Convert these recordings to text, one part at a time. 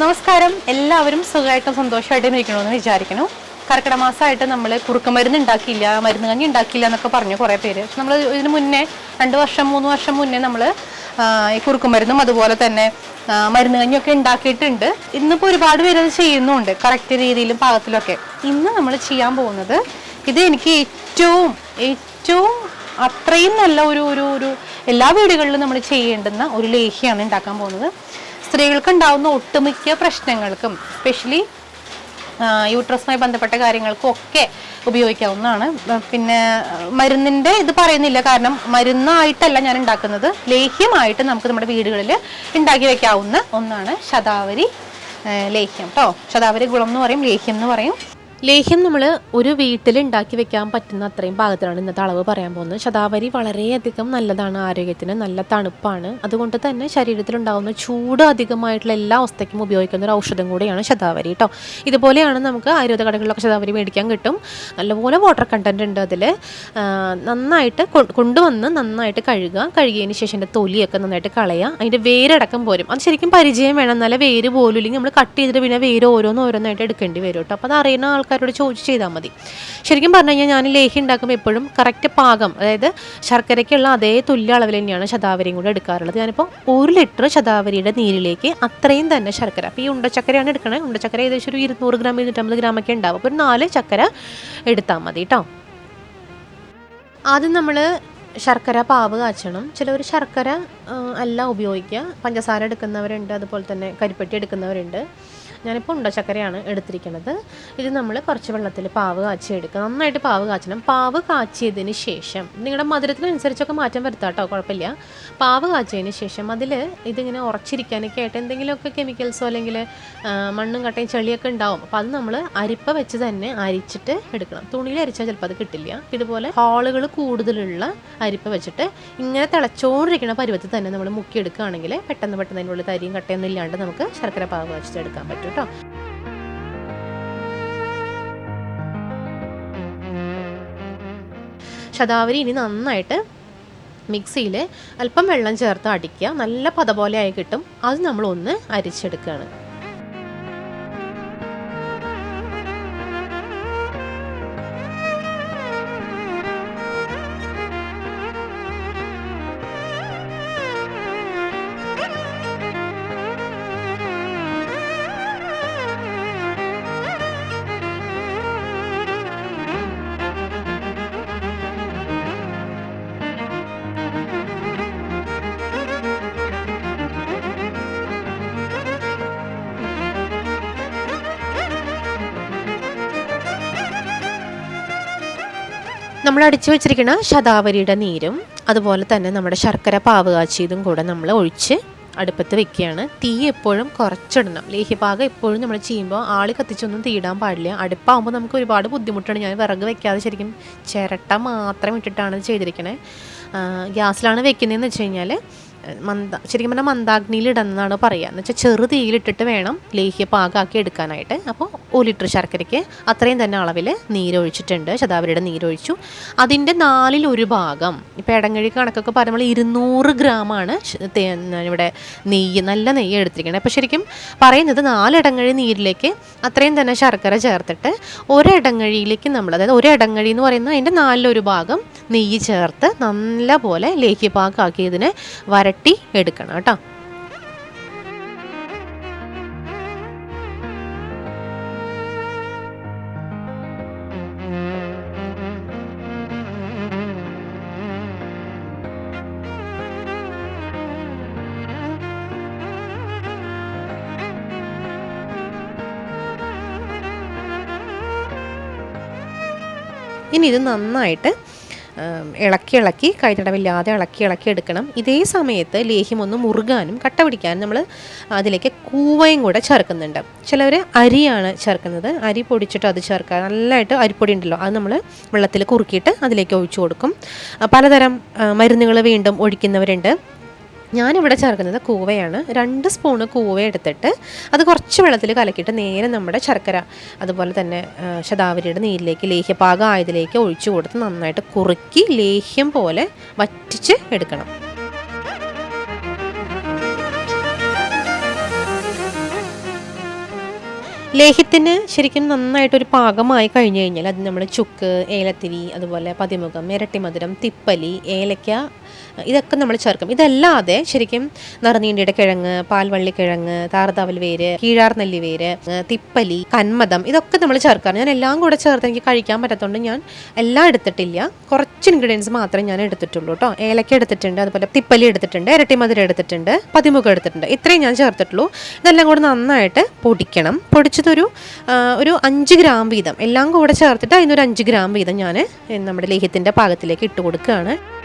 നമസ്കാരം. എല്ലാവരും സുഖമായിട്ടും സന്തോഷമായിട്ടും ഇരിക്കണമെന്ന് വിചാരിക്കുന്നു. കർക്കിടക മാസമായിട്ട് നമ്മൾ കുറുക്കമരുന്ന് ഉണ്ടാക്കിയില്ല മരുന്ന് കഞ്ഞി ഉണ്ടാക്കിയില്ല എന്നൊക്കെ പറഞ്ഞു കുറേ പേര്. നമ്മൾ ഇതിന് മുന്നേ രണ്ട് വർഷം മൂന്ന് വർഷം മുന്നേ നമ്മൾ ഈ കുറുക്കുമരുന്നും അതുപോലെ തന്നെ മരുന്ന് കഞ്ഞിയൊക്കെ ഉണ്ടാക്കിയിട്ടുണ്ട്. ഇന്നിപ്പോൾ ഒരുപാട് പേര് അത് ചെയ്യുന്നുണ്ട് കറക്റ്റ് രീതിയിലും പാകത്തിലൊക്കെ. ഇന്ന് നമ്മൾ ചെയ്യാൻ പോകുന്നത് ഇത് എനിക്ക് ഏറ്റവും ഏറ്റവും അത്രയും നല്ല ഒരു ഒരു ഒരു എല്ലാ വീടുകളിലും നമ്മൾ ചെയ്യേണ്ടുന്ന ഒരു ലേഹിയാണ് ഉണ്ടാക്കാൻ പോകുന്നത്. സ്ത്രീകൾക്ക് ഉണ്ടാവുന്ന ഒട്ടുമിക്ക പ്രശ്നങ്ങൾക്കും സ്പെഷ്യലി യൂട്രസുമായി ബന്ധപ്പെട്ട കാര്യങ്ങൾക്കും ഒക്കെ ഉപയോഗിക്കാവുന്നതാണ് പിന്നെ മരുന്നിന്റെ ഇത് പറയുന്നില്ല. കാരണം മരുന്നായിട്ടല്ല ഞാൻ ഉണ്ടാക്കുന്നത്. ലേഹ്യമായിട്ട് നമുക്ക് നമ്മുടെ വീടുകളിൽ ഉണ്ടാക്കി വെക്കാവുന്ന ഒന്നാണ് ശതാവരി ലേഹ്യം. കേട്ടോ ശതാവരി ഗുളം എന്ന് പറയും ലേഹ്യം എന്ന് പറയും. ലേഹ്യം നമ്മൾ ഒരു വീട്ടിൽ ഉണ്ടാക്കി വെക്കാൻ പറ്റുന്ന അത്രയും പാകത്തിലാണ് ഇന്നത്തെ അളവ് പറയാൻ പോകുന്നത്. ശതാവരി വളരെയധികം നല്ലതാണ് ആരോഗ്യത്തിന് നല്ല തണുപ്പാണ്. അതുകൊണ്ട് തന്നെ ശരീരത്തിലുണ്ടാകുന്ന ചൂട് അധികമായിട്ടുള്ള എല്ലാ അവസ്ഥയ്ക്കും ഉപയോഗിക്കുന്ന ഒരു ഔഷധം കൂടിയാണ് ശതാവരി കേട്ടോ ഇതുപോലെയാണ് നമുക്ക് ആയുർവേദ കടകളിലൊക്കെ ശതാവരി മേടിക്കാൻ കിട്ടും. നല്ലപോലെ വാട്ടർ കണ്ടന്റ് ഉണ്ട് അതിൽ നന്നായിട്ട് കൊണ്ടുവന്ന് നന്നായിട്ട് കഴുകുക. കഴുകിയതിന് ശേഷം അതിന്റെ തൊലിയൊക്കെ നന്നായിട്ട് കളയുക. അതിന്റെ വേരടക്കം പോരും. അത് ശരിക്കും പരിചയം വേണം. എന്നാലേ വേര് പോലും ഇല്ലെങ്കിൽ നമ്മൾ കട്ട് ചെയ്തിട്ട് പിന്നെ വേര് ഓരോന്ന് ഓരോന്നായിട്ട് എടുക്കേണ്ടി വരും കേട്ടോ അപ്പോൾ അത് അറിയുന്ന ആൾക്കാരോട് ചോദിച്ച് ചെയ്താൽ മതി. ശരിക്കും പറഞ്ഞു കഴിഞ്ഞാൽ ഞാൻ ലേഹി ഉണ്ടാക്കുമ്പോൾ എപ്പോഴും കറക്റ്റ് പാകം അതായത് ശർക്കരയ്ക്കുള്ള അതേ തുല്യ അളവിൽ തന്നെയാണ് ശതാവരിയും കൂടെ എടുക്കാറുള്ളത്. ഞാനിപ്പോൾ ഒരു ലിറ്റർ ശതാവരിയുടെ നീരിലേക്ക് അത്രയും തന്നെ ശർക്കര അപ്പോൾ ഈ ഉണ്ടച്ചക്കരയാണ് എടുക്കണത് ഉണ്ടച്ചക്കര ഏകദേശം ഒരു ഇരുന്നൂറ് ഗ്രാം ഇരുന്നൂറ്റമ്പത് ഗ്രാം ഒക്കെ ഉണ്ടാവും. അപ്പോൾ ഒരു നാല് ചക്കര എടുത്താൽ മതി കേട്ടോ ആദ്യം നമ്മൾ ശർക്കര പാവ് കാച്ചണം. ചിലവർ ശർക്കര അല്ല ഉപയോഗിക്കുക. പഞ്ചസാര എടുക്കുന്നവരുണ്ട്. അതുപോലെ തന്നെ കരിപ്പെട്ടി എടുക്കുന്നവരുണ്ട്. ഞാനിപ്പോൾ ഉണ്ട ചക്കരയാണ് എടുത്തിരിക്കുന്നത്. ഇത് നമ്മൾ കുറച്ച് വെള്ളത്തിൽ പാവ് കാച്ചി എടുക്കുക. നന്നായിട്ട് പാവ് കാച്ചണം. പാവ് കാച്ചിയതിന് ശേഷം നിങ്ങളുടെ മധുരത്തിനനുസരിച്ചൊക്കെ മാറ്റം വരുത്താം കേട്ടോ കുഴപ്പമില്ല. പാവ് കാച്ചിയതിന് ശേഷം അതിൽ ഇതിങ്ങനെ ഉറച്ചിരിക്കാനൊക്കെ ആയിട്ട് എന്തെങ്കിലുമൊക്കെ കെമിക്കൽസോ അല്ലെങ്കിൽ മണ്ണും കട്ടയും ചെളിയൊക്കെ ഉണ്ടാവും. അപ്പോൾ അത് നമ്മൾ അരിപ്പ വെച്ച് തന്നെ അരിച്ചിട്ട് എടുക്കണം. തുണിയിൽ അരിച്ചാൽ ചിലപ്പോൾ അത് കിട്ടില്ല. ഇതുപോലെ ഹാളുകൾ കൂടുതലുള്ള അരിപ്പ വെച്ചിട്ട് ഇങ്ങനെ തിളച്ചോണ്ടിരിക്കുന്ന പരുവത്തിൽ തന്നെ നമ്മൾ മുക്കിയെടുക്കുകയാണെങ്കിൽ പെട്ടെന്ന് പെട്ടെന്ന് അതിനുള്ളിൽ തരിയും കട്ടയൊന്നും ഇല്ലാണ്ട് നമുക്ക് ശർക്കര പാവ് വെച്ചിട്ട് എടുക്കാൻ പറ്റും. കേട്ടോ. ശതാവരി ഇനി നന്നായിട്ട് മിക്സിയിൽ അല്പം വെള്ളം ചേർത്ത് അടിക്കുക. നല്ല പത പോലെ ആയി കിട്ടും. അത് നമ്മളൊന്ന് അരിച്ചെടുക്കുകയാണ്. നമ്മൾ അടിച്ചു വെച്ചിരിക്കുന്ന ശതാവരിയുടെ നീരും അതുപോലെ തന്നെ നമ്മുടെ ശർക്കര പാവ് കാച്ചിയതും കൂടെ നമ്മൾ ഒഴിച്ച് അടുപ്പത്ത് വെക്കുകയാണ്. തീ എപ്പോഴും കുറച്ചിടണം. ലേഹ്യപാകം എപ്പോഴും നമ്മൾ ചെയ്യുമ്പോൾ ആളി കത്തിച്ചൊന്നും തീടാൻ പാടില്ല. അടുപ്പാകുമ്പോൾ നമുക്ക് ഒരുപാട് ബുദ്ധിമുട്ടാണ്. ഞാൻ വിറക് വെക്കാതെ ശരിക്കും ചിരട്ട മാത്രം ഇട്ടിട്ടാണ് ചെയ്തിരിക്കണേ. ഗ്യാസിലാണ് വെക്കുന്നതെന്ന് വെച്ച് കഴിഞ്ഞാൽ മന്ദ ശരിക്കും പറഞ്ഞാൽ മന്ദാഗ്നിയിൽ ഇടുന്നതാണ് പറയുക. എന്ന് വെച്ചാൽ ചെറു തീയിലിട്ടിട്ട് വേണം ലേഹ്യ പാകമാക്കി എടുക്കാനായിട്ട്. അപ്പോൾ ഒരു ലിറ്റർ ശർക്കരയ്ക്ക് അത്രയും തന്നെ അളവിൽ നീരൊഴിച്ചിട്ടുണ്ട്. ശതാവരിയുടെ നീരൊഴിച്ചു. അതിന്റെ നാലിൽ ഒരു ഭാഗം ഇപ്പോൾ ഇടങ്ങഴി കണക്കൊക്കെ പറയുമ്പോൾ ഇരുന്നൂറ് ഗ്രാമാണ് ഇവിടെ നെയ്യ് നല്ല നെയ്യ് എടുത്തിരിക്കുന്നത് അപ്പോൾ ശരിക്കും പറയുന്നത് നാലിടങ്ങഴി നീരിലേക്ക് അത്രയും തന്നെ ശർക്കര ചേർത്തിട്ട് ഒരിടങ്ങഴിയിലേക്ക് നമ്മൾ അതായത് ഒരിടങ്ങഴി എന്ന് പറയുന്നത് അതിന്റെ നാലിലൊരു ഭാഗം നെയ്യ് ചേർത്ത് നല്ല പോലെ ലേഹ്യ ലേഹ്യപാകമാക്കി ഇതിനെ വരട്ടി എടുക്കണം കേട്ടോ. ഇനി ഇത് നന്നായിട്ട് ഇളക്കി ഇളക്കി കൈതടവില്ലാതെ ഇളക്കി ഇളക്കി എടുക്കണം. ഇതേ സമയത്ത് ലേഹ്യം ഒന്ന് മുറുകാനും കട്ട പിടിക്കാനും നമ്മൾ അതിലേക്ക് കൂവയും കൂടെ ചേർക്കുന്നുണ്ട്. ചിലവർ അരിയാണ് ചേർക്കുന്നത്. അരി പൊടിച്ചിട്ട് അത് ചേർക്കുക. നല്ലതായിട്ട് അരിപ്പൊടി ഉണ്ടല്ലോ അത് നമ്മൾ വെള്ളത്തിൽ കുറുക്കിയിട്ട് അതിലേക്ക് ഒഴിച്ചു കൊടുക്കും. പലതരം മരുന്നുകൾ വീണ്ടും ഒഴിക്കുന്നവരുണ്ട്. ഞാനിവിടെ ചേർക്കുന്നത് കൂവയാണ്. രണ്ട് സ്പൂണ് കൂവ എടുത്തിട്ട് അത് കുറച്ച് വെള്ളത്തിൽ കലക്കിയിട്ട് നേരെ നമ്മുടെ ശർക്കര അതുപോലെ തന്നെ ശതാവരിയുടെ നീരിലേക്ക് ലേഹ്യപാകം ആയതിലേക്ക് ഒഴിച്ചു കൊടുത്ത് നന്നായിട്ട് കുറുക്കി ലേഹ്യം പോലെ വറ്റിച്ച് എടുക്കണം. ലേഹ്യത്തിന് ശരിക്കും നന്നായിട്ടൊരു പാകമായി കഴിഞ്ഞു കഴിഞ്ഞാൽ അത് നമ്മൾ ചുക്ക് ഏലത്തിരി അതുപോലെ പതിമുഖം ഇരട്ടി മധുരം തിപ്പലി ഏലക്ക ഇതൊക്കെ നമ്മൾ ചേർക്കും. ഇതല്ലാതെ ശരിക്കും നിറനീണ്ടിയുടെ കിഴങ്ങ് പാൽവള്ളിക്കിഴങ്ങ് താർതാവൽ വേര് കീഴാർ നെല്ലി വേര് തിപ്പലി കന്മദം ഇതൊക്കെ നമ്മൾ ചേർക്കാറ് ഞാൻ എല്ലാം കൂടെ ചേർത്ത് എനിക്ക് കഴിക്കാൻ പറ്റാത്തതുകൊണ്ട് ഞാൻ എല്ലാം എടുത്തിട്ടില്ല. കുറച്ച് ഇൻഗ്രീഡിയൻസ് മാത്രമേ ഞാൻ എടുത്തിട്ടുള്ളൂ കേട്ടോ ഏലക്ക എടുത്തിട്ടുണ്ട് അതുപോലെ തിപ്പലി എടുത്തിട്ടുണ്ട് ഇരട്ടി മധുരം എടുത്തിട്ടുണ്ട് പതിമുഖം എടുത്തിട്ടുണ്ട്. ഇത്രയും ഞാൻ ചേർത്തിട്ടുള്ളൂ. ഇതെല്ലാം കൂടെ നന്നായിട്ട് പൊടിക്കണം. പൊടിച്ചതൊരു ആ, ഒരു അഞ്ച് ഗ്രാം വീതം. എല്ലാം കൂടെ ചേർത്തിട്ട് അതിനൊരു അഞ്ച് ഗ്രാം വീതം ഞാൻ നമ്മുടെ ലേഹ്യത്തിന്റെ പാകത്തിലേക്ക് ഇട്ട് കൊടുക്കുകയാണ്.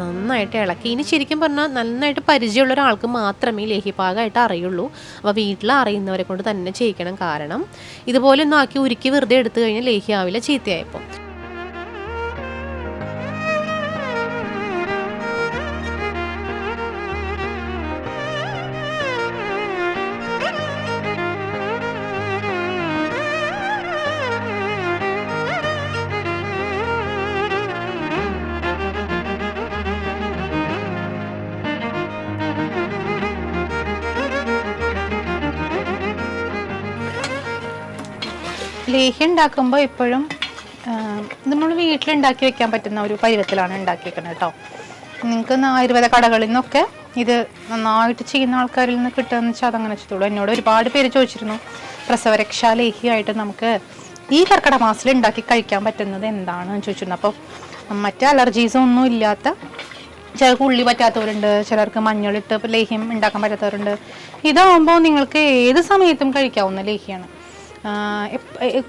നന്നായിട്ട് ഇളക്കി. ഇനി ശരിക്കും പറഞ്ഞാൽ നന്നായിട്ട് പരിചയമുള്ള ഒരാൾക്ക് മാത്രമേ ഈ ലേഹ്യപാകമായിട്ട് അറിയുള്ളൂ. അപ്പോൾ വീട്ടിൽ അറിയുന്നവരെ കൊണ്ട് തന്നെ ചെയ്യിക്കണം. കാരണം ഇതുപോലെ ഒന്നും ആക്കി ഉരുക്കി വെറുതെ എടുത്തു കഴിഞ്ഞാൽ ലേഹ്യാവില്ല ചീത്തയായപ്പോൾ ലേഹ്യം ഉണ്ടാക്കുമ്പോൾ ഇപ്പോഴും നമ്മൾ വീട്ടിലുണ്ടാക്കി വെക്കാൻ പറ്റുന്ന ഒരു പരുവത്തിലാണ് ഉണ്ടാക്കി വെക്കുന്നത് കേട്ടോ നിങ്ങൾക്ക് ആയുർവേദ കടകളിൽ നിന്നൊക്കെ ഇത് നന്നായിട്ട് ചെയ്യുന്ന ആൾക്കാരിൽ നിന്ന് കിട്ടുകയെന്ന് വെച്ചാൽ അതങ്ങനെ വെച്ചിട്ടുള്ളൂ എന്നോട് ഒരുപാട് പേര് ചോദിച്ചിരുന്നു പ്രസവരക്ഷാ ലേഹിയായിട്ട് നമുക്ക് ഈ കർക്കിട മാസത്തിൽ ഉണ്ടാക്കി കഴിക്കാൻ പറ്റുന്നത് എന്താണെന്ന് ചോദിച്ചിരുന്നു. അപ്പോൾ മറ്റ് അലർജീസും ഒന്നും ഇല്ലാത്ത ചിലർക്ക് ഉള്ളി പറ്റാത്തവരുണ്ട് ചിലർക്ക് മഞ്ഞളിട്ട് ലേഹ്യം ഉണ്ടാക്കാൻ പറ്റാത്തവരുണ്ട്. ഇതാവുമ്പോൾ നിങ്ങൾക്ക് ഏത് സമയത്തും കഴിക്കാവുന്ന ലേഹ്യമാണ്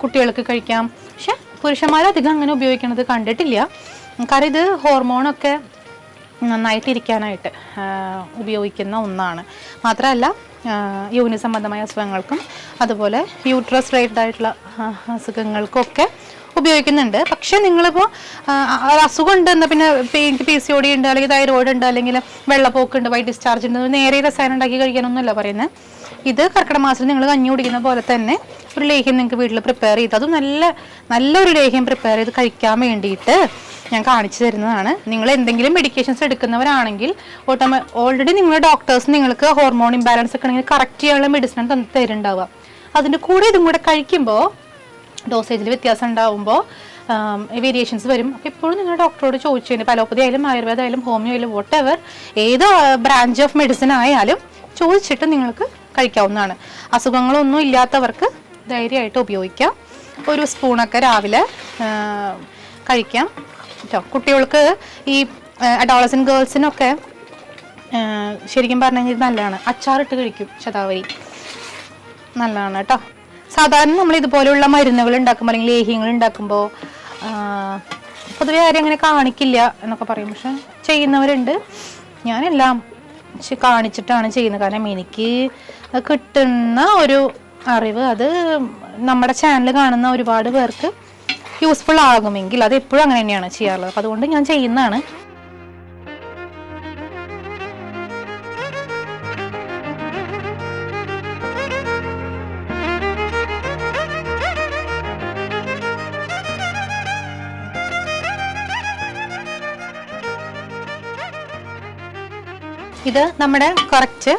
കുട്ടികൾക്ക് കഴിക്കാം. പക്ഷെ പുരുഷന്മാരധികം അങ്ങനെ ഉപയോഗിക്കുന്നത് കണ്ടിട്ടില്ല. കാരണം ഇത് ഹോർമോണൊക്കെ നന്നായിട്ട് ഇരിക്കാനായിട്ട് ഉപയോഗിക്കുന്ന ഒന്നാണ്. മാത്രമല്ല യൂനി സംബന്ധമായ അസുഖങ്ങൾക്കും അതുപോലെ യൂട്രസ് റിലേറ്റഡ് ആയിട്ടുള്ള അസുഖങ്ങൾക്കൊക്കെ ഉപയോഗിക്കുന്നുണ്ട്. പക്ഷെ നിങ്ങളിപ്പോൾ അസുഖം ഉണ്ട് എന്നാൽ പിന്നെ എനിക്ക് പി സി ഡി ഉണ്ട് അല്ലെങ്കിൽ തൈറോയിഡ് ഉണ്ട് അല്ലെങ്കിൽ വെള്ളപ്പോക്ക് ഉണ്ട് വൈറ്റ് ഡിസ്ചാർജ് ഉണ്ട് നേരെ രസായനം ഉണ്ടാക്കി കഴിക്കാനൊന്നുമല്ല പറയുന്നത് ഇത് കർക്കിടക മാസത്തിൽ നിങ്ങൾ കഞ്ഞി കുടിക്കുന്ന പോലെ തന്നെ ഒരു ലേഹ്യം നിങ്ങൾക്ക് വീട്ടിൽ പ്രിപ്പയർ ചെയ്ത് അതും നല്ല നല്ലൊരു ലേഹ്യം പ്രിപ്പയർ ചെയ്ത് കഴിക്കാൻ വേണ്ടിയിട്ട് ഞാൻ കാണിച്ചു തരുന്നതാണ്. നിങ്ങൾ എന്തെങ്കിലും മെഡിക്കേഷൻസ് എടുക്കുന്നവരാണെങ്കിൽ ഓട്ടോമ ഓൾറെഡി നിങ്ങളുടെ ഡോക്ടേഴ്സ് നിങ്ങൾക്ക് ഹോർമോൺ ഇംബാലൻസ് ഒക്കെ ആണെങ്കിൽ കറക്റ്റ് ചെയ്യാനുള്ള മെഡിസിൻ തന്നെ തരുന്നുണ്ടാവുക. അതിന്റെ കൂടെ ഇതും കൂടെ കഴിക്കുമ്പോൾ ഡോസേജിൽ വ്യത്യാസം ഉണ്ടാവുമ്പോൾ വേരിയേഷൻസ് വരും. അപ്പോൾ ഇപ്പോഴും നിങ്ങൾ ഡോക്ടറോട് ചോദിച്ചു കഴിഞ്ഞാൽ പലോപ്പതി ആയാലും ആയുർവേദം ആയാലും ഹോമിയോ ആയാലും വോട്ടെവർ ഏത് ബ്രാഞ്ച് ഓഫ് മെഡിസിൻ ആയാലും ചോദിച്ചിട്ട് നിങ്ങൾക്ക് കഴിക്കാവുന്നതാണ്. അസുഖങ്ങളൊന്നും ഇല്ലാത്തവർക്ക് ധൈര്യമായിട്ട് ഉപയോഗിക്കാം. ഒരു സ്പൂണൊക്കെ രാവിലെ കഴിക്കാം. കേട്ടോ കുട്ടികൾക്ക് ഈ അഡോളസൻ ഗേൾസിനൊക്കെ ശരിക്കും പറഞ്ഞെങ്കിൽ നല്ലതാണ്. അച്ചാറിട്ട് കഴിക്കും ശതാവരി. നല്ലതാണ് കേട്ടോ സാധാരണ നമ്മൾ ഇതുപോലെയുള്ള മരുന്നുകൾ ഉണ്ടാക്കുമ്പോൾ അല്ലെങ്കിൽ ലേഹ്യങ്ങൾ ഉണ്ടാക്കുമ്പോൾ പൊതുവെ ആരും അങ്ങനെ കാണിക്കില്ല എന്നൊക്കെ പറയും. പക്ഷെ ചെയ്യുന്നവരുണ്ട്. ഞാനെല്ലാം കാണിച്ചിട്ടാണ് ചെയ്യുന്നത്. കാരണം എനിക്ക് കിട്ടുന്ന ഒരു അറിവ്. അത് നമ്മുടെ ചാനൽ കാണുന്ന ഒരുപാട് പേർക്ക് യൂസ്ഫുൾ ആകുമെങ്കിൽ അത് എപ്പോഴും അങ്ങനെ തന്നെയാണ് ചെയ്യാറുള്ളത്. അപ്പോൾ അതുകൊണ്ട് ഞാൻ ചെയ്യുന്നതാണ്. ഇത് നമ്മുടെ കുറച്ച്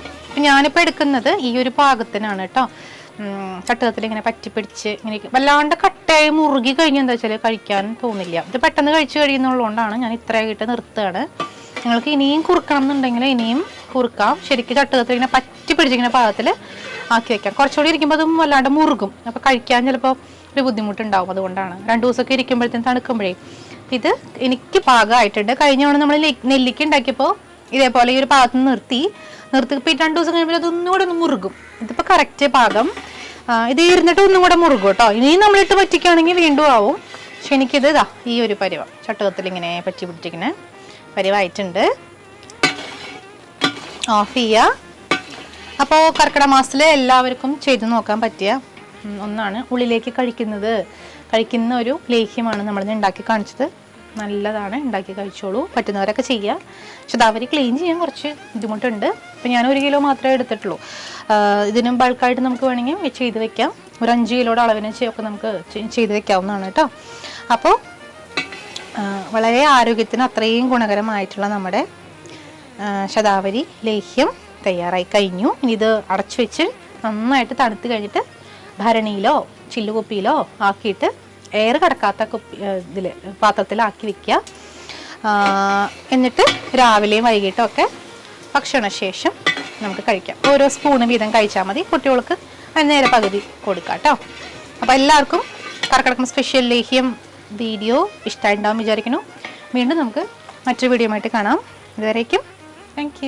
ഞാനിപ്പോൾ എടുക്കുന്നത് ഈ ഒരു പാകത്തിനാണ് കേട്ടോ ചട്ടകത്തിൽ ഇങ്ങനെ പറ്റിപ്പിടിച്ച് ഇങ്ങനെ. വല്ലാണ്ട് കട്ടയായി മുറുകി കഴിഞ്ഞാൽ എന്താ വെച്ചാൽ കഴിക്കാൻ തോന്നില്ല. ഇത് പെട്ടെന്ന് കഴിച്ചു കഴിയുന്നുള്ളതുകൊണ്ടാണ് ഞാൻ ഇത്രയായിട്ട് നിർത്തുകയാണ്. നിങ്ങൾക്ക് ഇനിയും കുറുക്കണം എന്നുണ്ടെങ്കിൽ ഇനിയും കുറുക്കാം. ശരിക്കും ചട്ടകത്തിൽ ഇങ്ങനെ പറ്റി പിടിച്ചിങ്ങനെ പാകത്തിൽ ആക്കി വെക്കാം. കുറച്ചുകൂടി ഇരിക്കുമ്പോൾ അതും വല്ലാണ്ട് മുറുകും. അപ്പോൾ കഴിക്കാൻ ചിലപ്പോൾ ഒരു ബുദ്ധിമുട്ടുണ്ടാവും അതുകൊണ്ടാണ്. രണ്ട് ദിവസമൊക്കെ ഇരിക്കുമ്പോഴത്തേക്കും തണുക്കുമ്പോഴേ. ഇത് എനിക്ക് പാകമായിട്ടുണ്ട്. കഴിഞ്ഞ തവണ നമ്മൾ നെല്ലിക്ക ഉണ്ടാക്കിയപ്പോൾ ഇതേപോലെ ഈ ഒരു നിന്ന് നിർത്തി നിർത്തി. ഇപ്പോൾ രണ്ട് ദിവസം കഴിയുമ്പോൾ അതൊന്നും കൂടെ ഒന്ന് മുറുകും. ഇതിപ്പോൾ കറക്റ്റ് പാകം ഇത് ഇരുന്നിട്ട് ഒന്നും കൂടെ മുറുകും കേട്ടോ. ഇനിയും നമ്മളിട്ട് പറ്റിക്കുകയാണെങ്കിൽ വീണ്ടും ആവും. പക്ഷെ എനിക്കിത് ഇതാ ഈ ഒരു പരിവ. ചട്ടകത്തിൽ ഇങ്ങനെ പറ്റി പിടിച്ചിങ്ങനെ പരിവായിട്ടുണ്ട്. ഓഫ് ചെയ്യുക അപ്പോൾ കർക്കിടക മാസത്തിൽ എല്ലാവർക്കും ചെയ്തു നോക്കാൻ പറ്റിയ ഒന്നാണ് ഉള്ളിലേക്ക് കഴിക്കുന്നത്. കഴിക്കുന്ന ഒരു ലേഹ്യമാണ് നമ്മളിന്ന് ഉണ്ടാക്കി കാണിച്ചത്. നല്ലതാണ്. ഉണ്ടാക്കി കഴിച്ചോളൂ. പറ്റുന്നവരൊക്കെ ചെയ്യുക പക്ഷെ ദാവരി ക്ലീൻ ചെയ്യാൻ കുറച്ച് ബുദ്ധിമുട്ടുണ്ട്. ഇപ്പം ഞാൻ ഒരു കിലോ മാത്രമേ എടുത്തിട്ടുള്ളൂ. ഇതിനും ബൾക്കായിട്ട് നമുക്ക് വേണമെങ്കിൽ ചെയ്ത് വെക്കാം. ഒരു അഞ്ച് കിലോയുടെ അളവിന് ഒക്കെ നമുക്ക് ചെയ്ത് വെക്കാവുന്നതാണ് കേട്ടോ. അപ്പോൾ വളരെ ആരോഗ്യത്തിന് അത്രയും ഗുണകരമായിട്ടുള്ള നമ്മുടെ ശതാവരി ലേഹ്യം തയ്യാറായി കഴിഞ്ഞു. ഇനി ഇത് അടച്ചു വെച്ച് നന്നായിട്ട് തണുത്ത് കഴിഞ്ഞിട്ട് ഭരണിയിലോ ചില്ലുകുപ്പിയിലോ ആക്കിയിട്ട് എയർ കടക്കാത്ത കുപ്പി ഇതിൽ പാത്രത്തിലാക്കി വെക്കുക. എന്നിട്ട് രാവിലെയും വൈകിട്ടും ഒക്കെ ഭക്ഷണശേഷം നമുക്ക് കഴിക്കാം. ഓരോ സ്പൂണ് വീതം കഴിച്ചാൽ മതി. കുട്ടികൾക്ക് നേരെ പകുതി കൊടുക്കാം കേട്ടോ. അപ്പോൾ എല്ലാവർക്കും കർക്കിടകം സ്പെഷ്യൽ ലേഹ്യം വീഡിയോ ഇഷ്ടമായിട്ടുണ്ടാവും വിചാരിക്കുന്നു. വീണ്ടും നമുക്ക് മറ്റൊരു വീഡിയോ ആയിട്ട് കാണാം. ഇതുവരേക്കും താങ്ക്